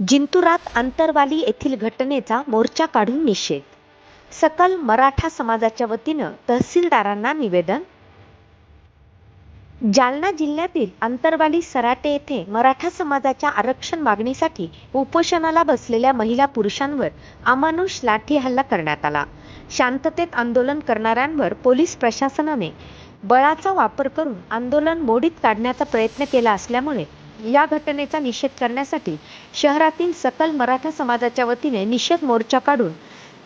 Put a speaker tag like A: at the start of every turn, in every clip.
A: जिंतुरात आंतरवाली येथील घटनेचा मोर्चा काढून निषेध. सकल मराठा समाजाच्या वतीनं तहसीलदारांना निवेदन. जालना जिल्ह्यातील आंतरवाली सराटे येथे मराठा समाजाच्या आरक्षण मागणीसाठी उपोषणाला बसलेल्या महिला पुरुषांवर अमानुष लाठी हल्ला करण्यात आला. शांततेत आंदोलन करणाऱ्यांवर पोलीस प्रशासनाने बळाचा वापर करून आंदोलन मोडीत काढण्याचा प्रयत्न केला असल्यामुळे या घटनेचा निषेध करण्यासाठी शहरातील सकल मराठा समाजाच्या वतीने निषेध मोर्चा काढून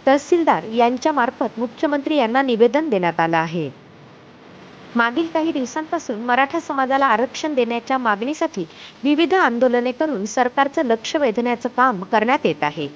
A: तहसीलदार यांच्या मार्फत मुख्यमंत्री यांना निवेदन देण्यात आलं आहे. मागील काही दिवसांपासून मराठा समाजाला आरक्षण देण्याच्या मागणीसाठी विविध आंदोलने करून सरकारचं लक्ष वेधण्याचं काम करण्यात येत आहे.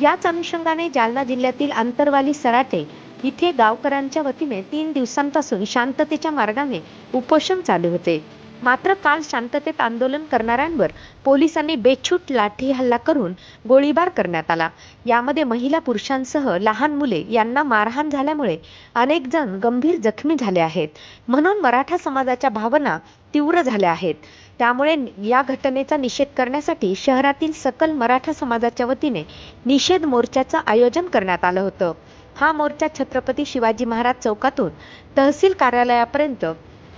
A: याच अनुषंगाने जालना जिल्ह्यातील आंतरवाली सराटे इथे गावकऱ्यांच्या वतीने तीन दिवसांपासून शांततेच्या मार्गाने उपोषण चालू होते. मात्र काल शांततेत आंदोलन करणाऱ्यांवर पोलिसांनी बेछूट लाठी हल्ला करून गोळीबार करण्यात आला. यामध्ये महिला पुरुषांसह लहान मुले यांना मारहाण झाल्यामुळे अनेक जण गंभीर जखमी झाले आहेत. म्हणून मराठा समाजाच्या भावना तीव्र झाल्या आहेत. त्यामुळे या घटनेचा निषेध करण्यासाठी शहरातील सकल मराठा समाजाच्या वतीने निषेध मोर्चाचं आयोजन करण्यात आलं होतं. हा मोर्चा छत्रपती शिवाजी महाराज चौकातून तहसील कार्यालयापर्यंत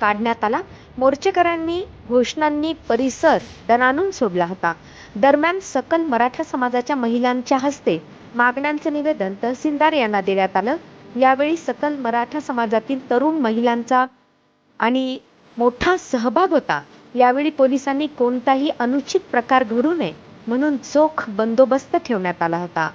A: काढण्यात आला. मोर्चेकऱ्यांनी घोषणांनी परिसर दणाणून सोडला होता. दरम्यान सकल मराठा समाजाच्या महिलांच्या हस्ते मागण्यांचं निवेदन तहसीलदार यांना देण्यात आलं. यावेळी सकल मराठा समाजातील तरुण महिलांचा आणि मोठा सहभाग होता. यावेळी पोलिसांनी कोणताही अनुचित प्रकार घडू नये म्हणून चोख बंदोबस्त ठेवण्यात आला होता.